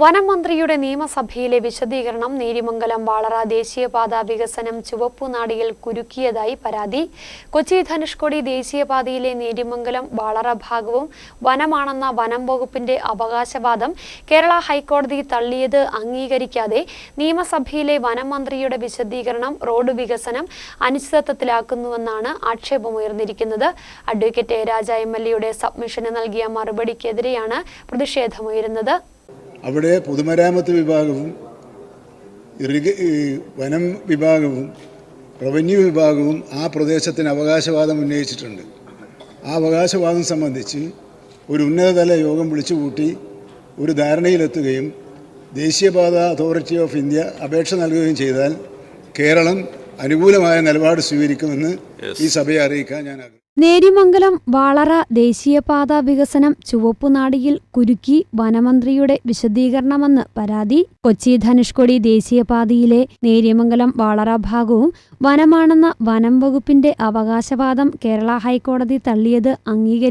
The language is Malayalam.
വനം മന്ത്രിയുടെ നിയമസഭയിലെ വിശദീകരണം നേരിമംഗലം വാളറ ദേശീയപാത വികസനം ചുവപ്പുനാടിയിൽ കുരുക്കിയതായി പരാതി. കൊച്ചി ധനുഷ്കോടി ദേശീയപാതയിലെ നേരിമംഗലം വാളറ ഭാഗവും വനമാണെന്ന വനം വകുപ്പിന്റെ അവകാശവാദം കേരള ഹൈക്കോടതി തള്ളിയത് അംഗീകരിക്കാതെ നിയമസഭയിലെ വനം മന്ത്രിയുടെ വിശദീകരണം റോഡ് വികസനം അനിശ്ചിതത്വത്തിലാക്കുന്നുവെന്നാണ് ആക്ഷേപമുയർന്നിരിക്കുന്നത്. അഡ്വക്കേറ്റ് രാജ എം എൽ എയുടെ സബ്മിഷന് നൽകിയ മറുപടിക്കെതിരെയാണ് പ്രതിഷേധമുയരുന്നത്. അവിടെ പൊതുമരാമത്ത് വിഭാഗവും വനം വിഭാഗവും റവന്യൂ വിഭാഗവും ആ പ്രദേശത്തിന് അവകാശവാദം ഉന്നയിച്ചിട്ടുണ്ട്. ആ അവകാശവാദം സംബന്ധിച്ച് ഒരു ഉന്നതതല യോഗം വിളിച്ചു കൂട്ടി ഒരു ധാരണയിലെത്തുകയും ദേശീയപാത അതോറിറ്റി ഓഫ് ഇന്ത്യ അപേക്ഷ നൽകുകയും ചെയ്താൽ കേരളം അനുകൂലമായ നിലപാട് സ്വീകരിക്കുമെന്ന് ഈ സഭയെ അറിയിക്കാൻ ഞാൻ ആഗ്രഹിക്കുന്നു. നേരിമംഗലം വാളറ ദേശീയപാത വികസനം ചുവപ്പുനാടിയിൽ കുരുക്കി വനമന്ത്രിയുടെ വിശദീകരണമെന്ന് പരാതി. കൊച്ചി ധനുഷ്കോടി ദേശീയപാതയിലെ നേരിമംഗലം വാളറ ഭാഗവും വനമാണെന്ന വനം വകുപ്പിന്റെ അവകാശവാദം കേരള ഹൈക്കോടതി തള്ളിയത് അംഗീകരിക്കും